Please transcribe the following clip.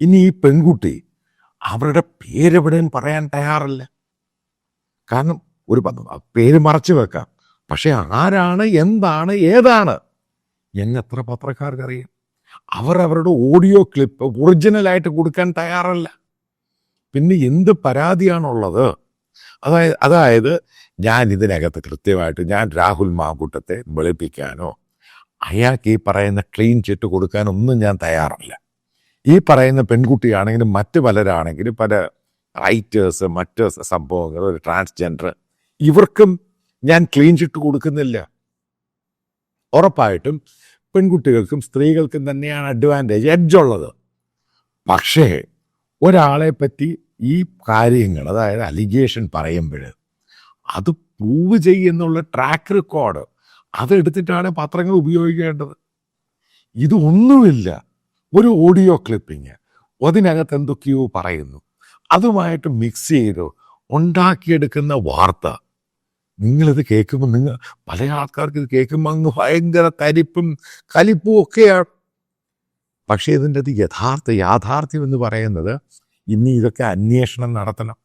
ഇനി ഈ പെൺകുട്ടി അവരുടെ പേരെവിടെയും പറയാൻ തയ്യാറല്ല. കാരണം ഒരു പേര് മറച്ചു വെക്കാം. പക്ഷെ ആരാണ് എന്താണ് ഏതാണ്? എന്നെത്ര പത്രക്കാർക്കറിയാം? അവർ അവരുടെ ഓഡിയോ ക്ലിപ്പ് ഒറിജിനലായിട്ട് കൊടുക്കാൻ തയ്യാറല്ല. പിന്നെ എന്ത് പരാതിയാണുള്ളത്? അതായത് അതായത് ഞാൻ ഇതിനകത്ത് കൃത്യമായിട്ട് ഞാൻ രാഹുൽ മാങ്കൂട്ടത്തെ വെളുപ്പിക്കാനോ അയാൾക്ക് ഈ പറയുന്ന ക്ലീൻ ചിറ്റ് കൊടുക്കാനൊന്നും ഞാൻ തയ്യാറല്ല. ഈ പറയുന്ന പെൺകുട്ടിയാണെങ്കിലും മറ്റ് പലരാണെങ്കിലും പല റൈറ്റേഴ്സ് മറ്റ് സംഭവങ്ങൾ ഒരു ട്രാൻസ്ജെൻഡർ ഇവർക്കും ഞാൻ ക്ലീൻ ചിട്ട് കൊടുക്കുന്നില്ല. ഉറപ്പായിട്ടും പെൺകുട്ടികൾക്കും സ്ത്രീകൾക്കും തന്നെയാണ് അഡ്വാന്റേജ് എഡ്ജുള്ളത് പക്ഷേ ഒരാളെ പറ്റി ഈ കാര്യങ്ങൾ അതായത് അലിഗേഷൻ പറയുമ്പോൾ അത് പ്രൂവ് ചെയ്യുന്നുള്ള ട്രാക്ക് റെക്കോർഡ് അതെടുത്തിട്ടാണ് പത്രങ്ങൾ ഉപയോഗിക്കേണ്ടത്. ഇതൊന്നുമില്ല ഒരു ഓഡിയോ ക്ലിപ്പിങ് അതിനകത്ത് എന്തൊക്കെയോ പറയുന്നു. അതുമായിട്ട് മിക്സ് ചെയ്ത് ഉണ്ടാക്കിയെടുക്കുന്ന വാർത്ത. നിങ്ങളിത് കേൾക്കുമ്പോൾ നിങ്ങൾ പല ആൾക്കാർക്ക് ഇത് കേൾക്കുമ്പോൾ അങ്ങ് ഭയങ്കര തരിപ്പും കലിപ്പും ഒക്കെയാണ്. പക്ഷേ ഇതിന്റെ അത് യഥാർത്ഥ യാഥാർത്ഥ്യം എന്ന് പറയുന്നത് ഇനി ഇതൊക്കെ അന്വേഷണം നടത്തണം.